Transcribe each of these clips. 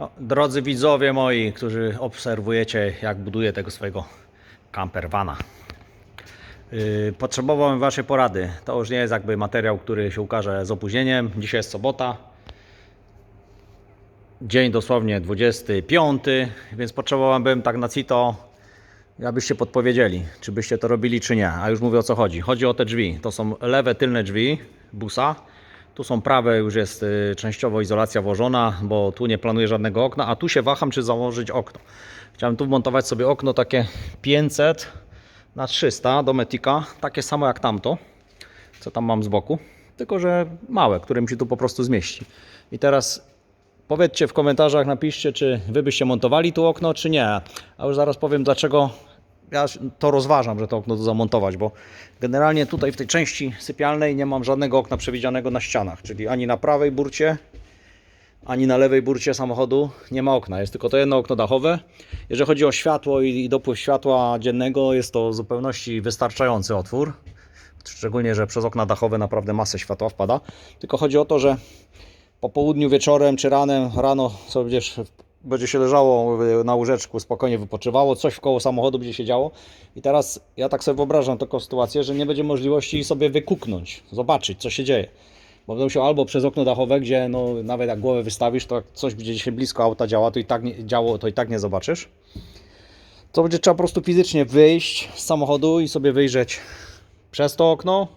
No, drodzy widzowie moi, którzy obserwujecie, jak buduję tego swojego campervana. Yy, potrzebowałem Waszej porady. To już nie jest jakby materiał, który się ukaże z opóźnieniem. Dzisiaj jest sobota. Dzień dosłownie 25, więc potrzebowałbym tak na CITO, abyście podpowiedzieli, czy byście to robili, czy nie. A już mówię o co chodzi. Chodzi o te drzwi. To są lewe tylne drzwi busa. Tu są prawe, już jest y, częściowo izolacja włożona, bo tu nie planuję żadnego okna, a tu się waham, czy założyć okno. Chciałem tu wmontować sobie okno takie 500 na 300 do Metika, takie samo jak tamto, co tam mam z boku, tylko że małe, które mi się tu po prostu zmieści. I teraz Powiedzcie w komentarzach, napiszcie, czy wy byście montowali tu okno, czy nie. A już zaraz powiem, dlaczego ja to rozważam, że to okno tu zamontować, bo generalnie tutaj w tej części sypialnej nie mam żadnego okna przewidzianego na ścianach, czyli ani na prawej burcie, ani na lewej burcie samochodu nie ma okna. Jest tylko to jedno okno dachowe. Jeżeli chodzi o światło i dopływ światła dziennego, jest to w zupełności wystarczający otwór. Szczególnie, że przez okna dachowe naprawdę masę światła wpada. Tylko chodzi o to, że po południu, wieczorem czy ranem, rano sobie będziesz, będzie się leżało na łóżeczku, spokojnie wypoczywało, coś w koło samochodu będzie się działo. I teraz ja tak sobie wyobrażam taką sytuację, że nie będzie możliwości sobie wykuknąć, zobaczyć co się dzieje. Bo będę musiał albo przez okno dachowe, gdzie no, nawet jak głowę wystawisz, to coś będzie się blisko auta działa, to i tak nie, działo, to i tak nie zobaczysz. To będzie trzeba po prostu fizycznie wyjść z samochodu i sobie wyjrzeć przez to okno,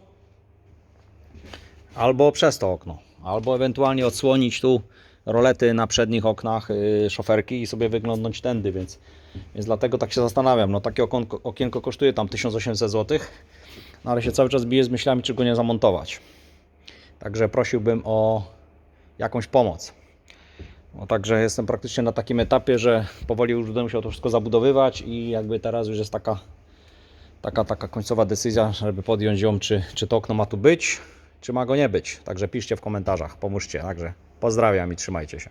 albo przez to okno, albo ewentualnie odsłonić tu rolety na przednich oknach yy, szoferki i sobie wyglądnąć tędy, więc, więc dlatego tak się zastanawiam. No takie okienko, okienko kosztuje tam 1800 zł, no ale się cały czas biję z myślami, czy go nie zamontować. Także prosiłbym o jakąś pomoc. No, także jestem praktycznie na takim etapie, że powoli już będę musiał to wszystko zabudowywać i jakby teraz już jest taka taka, taka końcowa decyzja, żeby podjąć ją, czy, czy to okno ma tu być, czy ma go nie być. Także piszcie w komentarzach, pomóżcie. Także pozdrawiam i trzymajcie się.